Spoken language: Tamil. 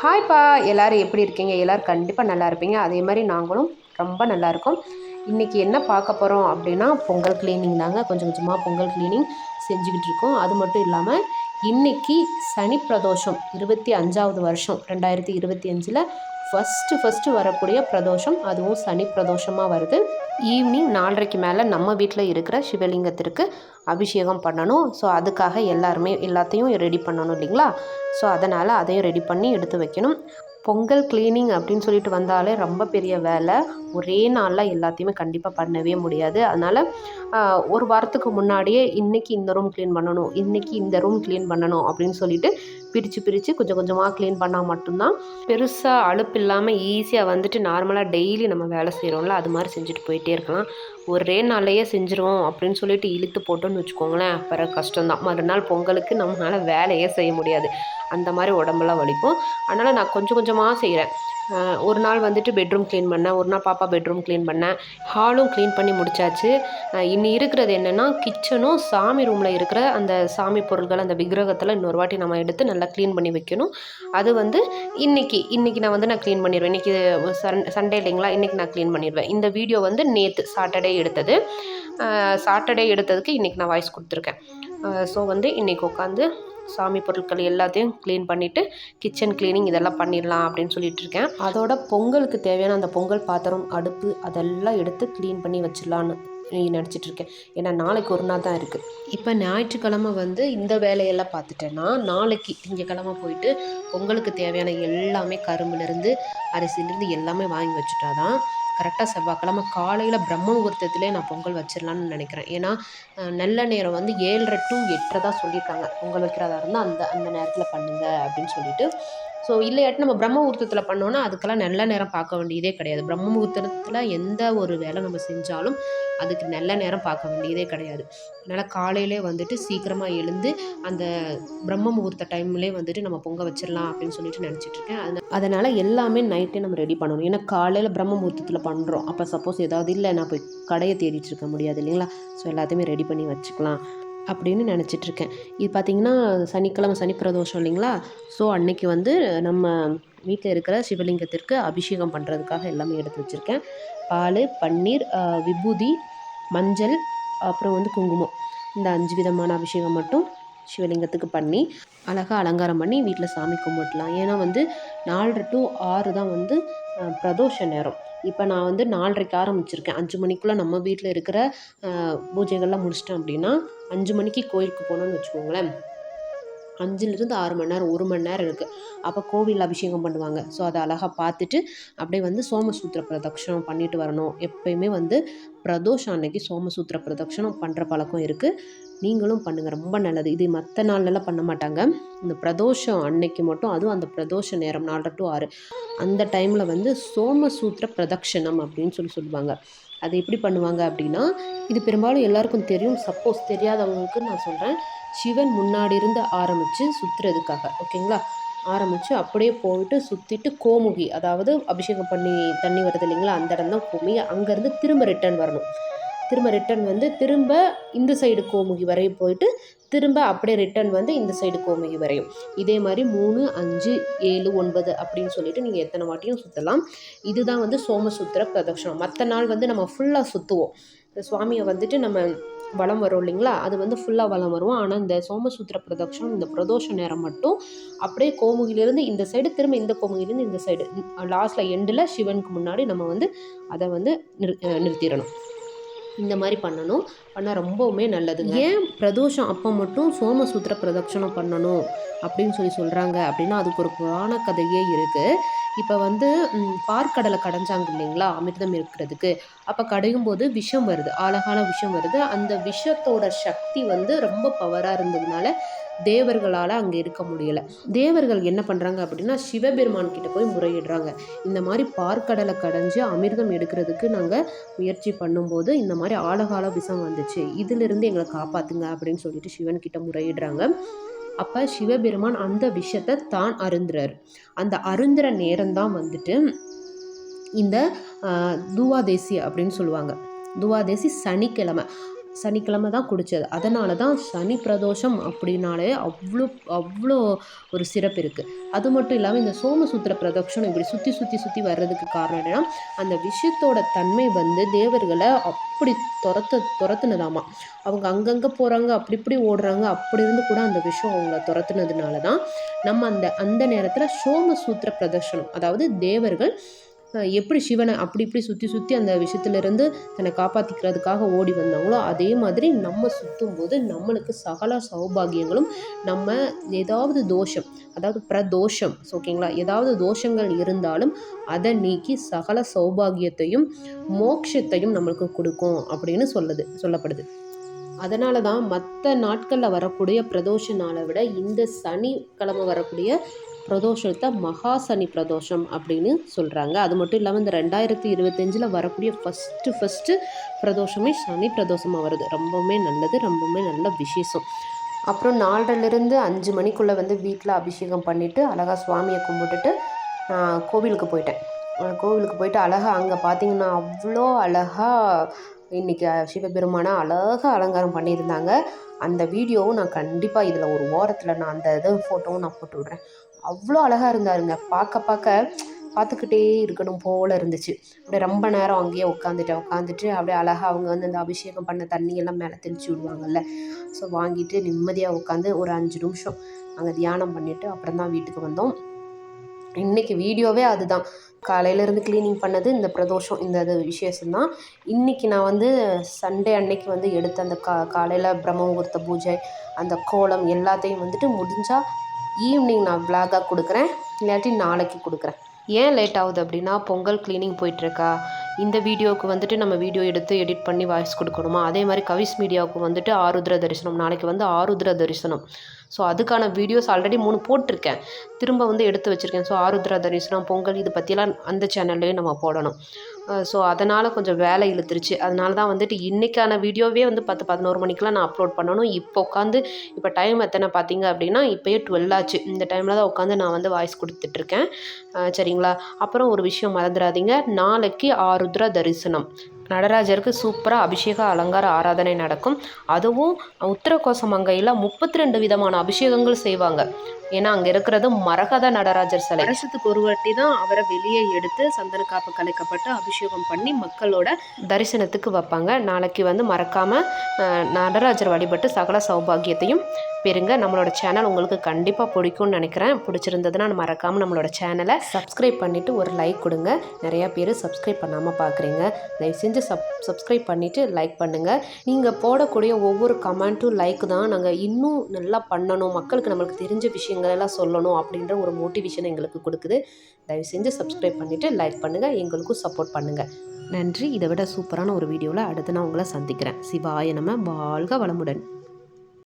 ஹாய்ப்பா எல்லோரும் எப்படி இருக்கீங்க? எல்லோரும் கண்டிப்பாக நல்லா இருப்பீங்க. அதே மாதிரி நாங்களும் ரொம்ப நல்லா இருக்கோம். இன்றைக்கி என்ன பார்க்க போகிறோம் அப்படின்னா பொங்கல் க்ளீனிங் தாங்க. கொஞ்சம் கொஞ்சமாக பொங்கல் க்ளீனிங் செஞ்சுக்கிட்டு இருக்கோம். அது மட்டும் இல்லாமல் இன்றைக்கி சனி பிரதோஷம் இருபத்தி அஞ்சாவது வருஷம் ரெண்டாயிரத்தி இருபத்தி அஞ்சில் ஃபஸ்ட்டு ஃபஸ்ட்டு வரக்கூடிய பிரதோஷம் அதுவும் சனி பிரதோஷமாக வருது. ஈவினிங் நாலரைக்கு மேலே நம்ம வீட்டில் இருக்கிற சிவலிங்கத்திற்கு அபிஷேகம் பண்ணணும். ஸோ அதுக்காக எல்லாருமே எல்லாத்தையும் ரெடி பண்ணணும் இல்லைங்களா? ஸோ அதனால் அதையும் ரெடி பண்ணி எடுத்து வைக்கணும். பொங்கல் க்ளீனிங் அப்படின்னு சொல்லிட்டு வந்தாலே ரொம்ப பெரிய வேலை. ஒரே நாளில் எல்லாத்தையுமே கண்டிப்பாக பண்ணவே முடியாது. அதனால் ஒரு வாரத்துக்கு முன்னாடியே இன்றைக்கி இந்த ரூம் க்ளீன் பண்ணணும் இன்றைக்கி இந்த ரூம் க்ளீன் பண்ணணும் அப்படின்னு சொல்லிட்டு பிரித்து பிரித்து கொஞ்சம் கொஞ்சமாக க்ளீன் பண்ணால் மட்டும்தான் பெருசாக அழுப்பு இல்லாமல் ஈஸியாக வந்துட்டு நார்மலாக டெய்லி நம்ம வேலை செய்கிறோம்ல அது மாதிரி செஞ்சுட்டு போயிட்டே இருக்கலாம். ஒரே நாளையே செஞ்சுருவோம் அப்படின்னு சொல்லிட்டு இழுத்து போட்டோன்னு வச்சுக்கோங்களேன் பிறகு கஷ்டம்தான். மறுநாள் பொங்கலுக்கு நம்மளால் வேலையே செய்ய முடியாது. அந்த மாதிரி உடம்பெல்லாம் வலிக்கும். அதனால் நான் கொஞ்சம் கொஞ்சமாக செய்கிறேன் ஒரு நாள் வந்துட்டு பெட்ரூம் க்ளீன் பண்ணேன். ஒரு நாள் பாப்பா பெட்ரூம் க்ளீன் பண்ணேன். ஹாலும் க்ளீன் பண்ணி முடிச்சாச்சு. இன்னி இருக்கிறது என்னென்னா கிச்சனும் சாமி ரூமில் இருக்கிற அந்த சாமி பொருட்கள் அந்த விக்கிரகத்தில் இன்னொரு வாட்டி நம்ம எடுத்து நல்லா க்ளீன் பண்ணி வைக்கணும். அது வந்து இன்றைக்கி இன்றைக்கி நான் வந்து நான் க்ளீன் பண்ணிடுவேன். இன்றைக்கி சன் சண்டே இல்லைங்களா? இன்றைக்கி நான் க்ளீன் பண்ணிடுவேன். இந்த வீடியோ வந்து நேற்று சாட்டர்டே எடுத்தது. சாட்டர்டே எடுத்ததுக்கு இன்றைக்கி நான் வாய்ஸ் கொடுத்துருக்கேன். ஸோ வந்து இன்றைக்கி உட்காந்து சாமி பொருட்கள் எல்லாத்தையும் க்ளீன் பண்ணிவிட்டு கிச்சன் க்ளீனிங் இதெல்லாம் பண்ணிடலாம் அப்படின்னு சொல்லிட்டு இருக்கேன் அதோட பொங்கலுக்கு தேவையான அந்த பொங்கல் பாத்திரம் அடுப்பு அதெல்லாம் எடுத்து க்ளீன் பண்ணி வச்சிடலான்னு நினச்சிட்டு இருக்கேன் ஏன்னா நாளைக்கு ஒரு நாள் தான் இருக்குது இப்போ ஞாயிற்றுக்கிழமை வந்து இந்த வேலையெல்லாம் பார்த்துட்டேன்னா நாளைக்கு திங்கக்கிழமை போயிட்டு பொங்கலுக்கு தேவையான எல்லாமே கரும்புலேருந்து அரிசிலேருந்து எல்லாமே வாங்கி வச்சுட்டா தான் கரெக்டாக செவ்வாய்க்கிழமை காலையில் பிரம்ம முகூர்த்தத்திலே நான் பொங்கல் வச்சிடலான்னு நினைக்கிறேன். ஏன்னா நல்ல நேரம் வந்து ஏழரை டு எட்டரை தான் சொல்லியிருக்காங்க. பொங்கல் வைக்கிறதா இருந்தால் அந்த அந்த நேரத்தில் பண்ணுங்கள் அப்படின்னு சொல்லிட்டு ஸோ இல்லையாட்டி நம்ம பிரம்ம முகூர்த்தத்தில் பண்ணோன்னா அதுக்கெல்லாம் நல்ல நேரம் பார்க்க வேண்டியதே கிடையாது. பிரம்ம முகூர்த்தத்தில் எந்த ஒரு வேலை நம்ம செஞ்சாலும் அதுக்கு நல்ல நேரம் பார்க்க வேண்டியதே கிடையாது. அதனால் காலையிலே வந்துட்டு சீக்கிரமாக எழுந்து அந்த பிரம்ம முகூர்த்த டைம்லேயே வந்துட்டு நம்ம பொங்க வச்சிடலாம் அப்படின்னு சொல்லிட்டு நினச்சிட்ருக்கேன் அது அதனால் எல்லாமே நைட்டே நம்ம ரெடி பண்ணணும். ஏன்னா காலையில் பிரம்ம முகூர்த்தத்தில் பண்ணுறோம் அப்போ சப்போஸ் ஏதாவது இல்லை நான் போய் கடையை தேடிட்டு இருக்க முடியாது இல்லைங்களா? ஸோ எல்லாத்தையுமே ரெடி பண்ணி வச்சுக்கலாம். அப்படின்னு நினச்சிட்ருக்கேன். இது பார்த்திங்கன்னா சனிக்கிழமை சனி பிரதோஷம் இல்லைங்களா? ஸோ அன்னைக்கு வந்து நம்ம வீட்டில் இருக்கிற சிவலிங்கத்திற்கு அபிஷேகம் பண்ணுறதுக்காக எல்லாமே எடுத்து வச்சுருக்கேன். பால் பன்னீர் விபூதி மஞ்சள் அப்புறம் வந்து குங்குமம். இந்த அஞ்சு விதமான அபிஷேகம் மட்டும் சிவலிங்கத்துக்கு பண்ணி அழகாக அலங்காரம் பண்ணி வீட்டில் சாமி கும்பிட்லாம். ஏன்னா வந்து நாலரை டு ஆறு தான் வந்து பிரதோஷ நேரம். இப்போ நான் வந்து நாலரைக்கு ஆரம்பிச்சிருக்கேன். அஞ்சு மணிக்குள்ளே நம்ம வீட்டில் இருக்கிற பூஜைகள்லாம் முடிச்சிட்டேன் அப்படின்னா அஞ்சு மணிக்கு கோயிலுக்கு போனோன்னு வச்சுக்கோங்களேன். அஞ்சுலேருந்து ஆறு மணி நேரம் ஒரு மணி நேரம் இருக்குது அப்போ கோவில் அபிஷேகம் பண்ணுவாங்க. ஸோ அதை அழகாக பார்த்துட்டு அப்படியே வந்து சோமசூத்திர பிரதட்சணம் பண்ணிட்டு வரணும். எப்பயுமே வந்து பிரதோஷம் அன்னைக்கு சோமசூத்திர பிரதட்சணம் பண்ணுற பழக்கம் இருக்குது நீங்களும் பண்ணுங்கள் ரொம்ப நல்லது. இது மற்ற நாள்லலாம் பண்ண மாட்டாங்க. இந்த பிரதோஷம் அன்னைக்கு மட்டும் அதுவும் அந்த பிரதோஷ நேரம் நாலரை டு ஆறு. அந்த டைமில் வந்து சோமசூத்திர பிரதட்சணம் அப்படின்னு சொல்லி சொல்லுவாங்க. அது எப்படி பண்ணுவாங்க அப்படின்னா இது பெரும்பாலும் எல்லாருக்கும் தெரியும் சப்போஸ் தெரியாதவங்களுக்கு நான் சொல்கிறேன் சிவன் முன்னாடி இருந்து ஆரம்பித்து சுற்றுறதுக்காக ஓகேங்களா? ஆரம்பித்து அப்படியே போயிட்டு சுற்றிட்டு கோமுகி அதாவது அபிஷேகம் பண்ணி தண்ணி வருது இல்லைங்களா? அந்த இடம் தான் கோமுகி அங்கேருந்து திரும்ப ரிட்டர்ன் வரணும். திரும்ப ரிட்டன் வந்து திரும்ப இந்த சைடு கோமுகி வரையும் போயிட்டு திரும்ப அப்படியே ரிட்டன் வந்து இந்த சைடு கோமுகி வரையும். இதே மாதிரி மூணு அஞ்சு ஏழு ஒன்பது அப்படின்னு சொல்லிட்டு நீங்கள் எத்தனை வாட்டியும் சுற்றலாம் இதுதான் வந்து சோமசூத்திர பிரதட்சணம். மற்ற நாள் வந்து நம்ம ஃபுல்லாக சுற்றுவோம் இந்த சுவாமியை வந்துட்டு நம்ம வளம் வரும் இல்லைங்களா? அது வந்து ஃபுல்லாக வளம் வரும் ஆனால் இந்த சோமசூத்திர பிரதட்சணம் இந்த பிரதோஷ நேரம் மட்டும் அப்படியே கோமுகிலேருந்து இந்த சைடு திரும்ப இந்த கோமுகிலேருந்து இந்த சைடு லாஸ்ட்டில் எண்டில் சிவனுக்கு முன்னாடி நம்ம வந்து அதை வந்து நிறு நிறுத்திடணும். இந்த மாதிரி பண்ணணும். பண்ணால் ரொம்பவுமே நல்லது ஏன் பிரதோஷம் அப்போ மட்டும் சோமசூத்திர பிரதட்சணம் பண்ணணும் அப்படின்னு சொல்லி சொல்கிறாங்க அப்படின்னா அதுக்கு ஒரு புராண கதையே இருக்குது இப்போ வந்து பார்க்கடலை கடைஞ்சாங்க இல்லைங்களா? அமிர்தம் இருக்கிறதுக்கு. அப்போ கடையும் போது விஷம் வருது. ஆழகால விஷம் வருது. அந்த விஷத்தோட சக்தி வந்து ரொம்ப பவராக இருந்ததுனால தேவர்களால் அங்கே இருக்க முடியலை. தேவர்கள் என்ன பண்ணுறாங்க அப்படின்னா சிவபெருமான் கிட்ட போய் முறையிடுறாங்க. இந்த மாதிரி பார்க்கடலை கடைஞ்சி அமிர்தம் எடுக்கிறதுக்கு நாங்கள் முயற்சி பண்ணும்போது இந்த மாதிரி ஆழகால விஷம் வந்துச்சு. இதிலிருந்து எங்களை காப்பாற்றுங்க அப்படின்னு சொல்லிட்டு சிவன் கிட்ட முறையிடுறாங்க. அப்போ சிவபெருமான் அந்த விஷயத்தை தான் அருந்துறார். அந்த அருந்துற நேரம்தான் வந்துட்டு இந்த துவாதேசி அப்படின்னு சொல்லுவாங்க. துவாதேசி சனிக்கிழமை. சனிக்கிழமை தான் குடித்தது அதனால தான் சனி பிரதோஷம் அப்படின்னாலே அவ்வளோ அவ்வளோ ஒரு சிறப்பு இருக்குது அது மட்டும் இல்லாமல் இந்த சோமசூத்திர பிரதோஷம் இப்படி சுற்றி சுற்றி சுற்றி வர்றதுக்கு காரணம் என்னென்னா அந்த விஷயத்தோட தன்மை வந்து தேவர்களை அப்படி துரத்த துரத்துனதாமா. அவங்க அங்கங்கே போகிறாங்க அப்படி இப்படி ஓடுறாங்க அப்படி இருந்து கூட அந்த விஷயம் அவங்கள துரத்துனதுனால தான் நம்ம அந்த அந்த நேரத்தில் சோமசூத்திர பிரதர்ஷனம் அதாவது தேவர்கள் எப்படி சிவனை அப்படி இப்படி சுற்றி சுற்றி அந்த விஷயத்துலேருந்து தன்னை காப்பாற்றிக்கிறதுக்காக ஓடி வந்தாங்களோ அதே மாதிரி நம்ம சுற்றும் போது நம்மளுக்கு சகல சௌபாகியங்களும் நம்ம ஏதாவது தோஷம் அதாவது பிரதோஷம் ஓகேங்களா ஏதாவது தோஷங்கள் இருந்தாலும் அதை நீக்கி சகல சௌபாகியத்தையும் மோட்சத்தையும் நம்மளுக்கு கொடுக்கும் அப்படின்னு சொல்லுது சொல்லப்படுது. அதனால தான் மற்ற நாட்களில் வரக்கூடிய பிரதோஷ நாளை விட இந்த சனிக்கிழமை வரக்கூடிய பிரதோஷத்தை மகா சனி பிரதோஷம் அப்படின்னு சொல்கிறாங்க அது மட்டும் இல்லாமல் இந்த ரெண்டாயிரத்தி இருபத்தஞ்சில் வரக்கூடிய ஃபஸ்ட்டு ஃபஸ்ட்டு பிரதோஷமே சனி பிரதோஷமாக வருது. ரொம்பவுமே நல்லது ரொம்பவுமே நல்ல விசேஷம். அப்புறம் நாலரைலேருந்து அஞ்சு மணிக்குள்ளே வந்து வீட்டில் அபிஷேகம் பண்ணிவிட்டு அழகாக சுவாமியை கும்பிட்டுட்டு நான் கோவிலுக்கு போயிட்டேன். கோவிலுக்கு போயிட்டு அழகாக அங்கே பார்த்தீங்கன்னா அவ்வளோ அழகாக இன்றைக்கி சிவபெருமானை அழகாக அலங்காரம் பண்ணியிருந்தாங்க. அந்த வீடியோவும் நான் கண்டிப்பாக இதில் ஒரு ஓரத்தில் நான் அந்த இது ஃபோட்டோவும் நான் போட்டு விட்றேன். அவ்வளோ அழகாக இருந்தாருங்க. பார்க்க பார்க்க பார்த்துக்கிட்டே இருக்கணும் போல் இருந்துச்சு. அப்படியே ரொம்ப நேரம் அங்கேயே உட்காந்துட்டேன் உட்காந்துட்டு அப்படியே அழகாக அவங்க வந்து அந்த அபிஷேகம் பண்ண தண்ணியெல்லாம் மேலே தெளித்து விடுவாங்கல்ல. ஸோ வாங்கிட்டு நிம்மதியாக உட்காந்து ஒரு அஞ்சு நிமிஷம் அங்கே தியானம் பண்ணிவிட்டு அப்புறம் தான் வீட்டுக்கு வந்தோம். இன்றைக்கி வீடியோவே அதுதான். காலையிலேருந்து க்ளீனிங் பண்ணது இந்த பிரதோஷம் இந்த இது விசேஷம்தான் இன்றைக்கி நான் வந்து சண்டே அன்னைக்கு வந்து எடுத்த அந்த கா காலையில் பிரம்ம முகூர்த்த பூஜை அந்த கோலம் எல்லாத்தையும் வந்துட்டு முடிஞ்சால் ஈவினிங் நான் விலாகாக கொடுக்குறேன் இல்லாட்டி நாளைக்கு கொடுக்குறேன். ஏன் லேட் ஆகுது அப்படின்னா பொங்கல் க்ளீனிங் போயிட்டுருக்கா? இந்த வீடியோவுக்கு வந்துட்டு நம்ம வீடியோ எடுத்து எடிட் பண்ணி வாய்ஸ் கொடுக்கணுமா? அதே மாதிரி கவிஸ் மீடியாவுக்கு வந்துட்டு ஆருத்ர தரிசனம். நாளைக்கு வந்து ஆருத்ர தரிசனம். ஸோ அதுக்கான வீடியோஸ் ஆல்ரெடி மூணு போட்டிருக்கேன். திரும்ப வந்து எடுத்து வச்சுருக்கேன். ஸோ ஆருத்ரா தரிசனம் பொங்கல் இது பற்றிலாம் அந்த சேனல்லையும் நம்ம போடணும். ஸோ அதனால் கொஞ்சம் வேலை இழுத்துருச்சு. அதனால தான் வந்துட்டு இன்றைக்கான வீடியோவே வந்து பத்து பதினோரு மணிக்கெலாம் நான் அப்லோட் பண்ணணும். இப்போ உட்காந்து இப்போ டைம் எத்தனை பார்த்தீங்க அப்படின்னா இப்போயே டுவெல் ஆச்சு. இந்த டைமில் தான் உட்காந்து நான் வந்து வாய்ஸ் கொடுத்துட்ருக்கேன் சரிங்களா? அப்புறம் ஒரு விஷயம் மறந்துடாதீங்க. நாளைக்கு ஆறு ஆருத்ரா தரிசனம் நடராஜருக்கு சூப்பராக அபிஷேக அலங்கார ஆராதனை நடக்கும். அதுவும் உத்தரகோசமங்கையில் முப்பத்தி ரெண்டு விதமான அபிஷேகங்கள் செய்வாங்க. ஏன்னா அங்கே இருக்கிறது மரகத நடராஜர் சிலை. வருஷத்துக்கு ஒரு வாட்டி தான் அவரை வெளியே எடுத்து சந்தன காப்பு கலைக்கப்பட்டு அபிஷேகம் பண்ணி மக்களோட தரிசனத்துக்கு வைப்பாங்க. நாளைக்கு வந்து மறக்காமல் நடராஜர் வழிபட்டு சகல சௌபாகியத்தையும் பெறுங்க. நம்மளோட சேனல் உங்களுக்கு கண்டிப்பாக பிடிக்கும்னு நினைக்கிறேன். பிடிச்சிருந்ததுன்னா மறக்காமல் நம்மளோட சேனலை சப்ஸ்கிரைப் பண்ணிவிட்டு ஒரு லைக் கொடுங்க. நிறையா பேர் சப்ஸ்கிரைப் பண்ணாமல் பார்க்குறீங்க தயவு செஞ்சு சப் சப்ஸ்கிரைப் பண்ணிவிட்டு லைக் பண்ணுங்கள் நீங்கள் போடக்கூடிய ஒவ்வொரு கமெண்ட்டும் லைக் தான் நாங்கள் இன்னும் நல்லா பண்ணணும். மக்களுக்கு நம்மளுக்கு தெரிஞ்ச விஷயங்களெல்லாம் சொல்லணும் அப்படின்ற ஒரு மோட்டிவேஷன் எங்களுக்கு கொடுக்குது. தயவு செஞ்சு சப்ஸ்கிரைப் பண்ணிவிட்டு லைக் பண்ணுங்கள் எங்களுக்கும் சப்போர்ட் பண்ணுங்கள் நன்றி. இதை விட சூப்பரான ஒரு வீடியோவில் அடுத்து நான் உங்களை சந்திக்கிறேன். சிவாய நம்ம வாழ்க வளமுடன்.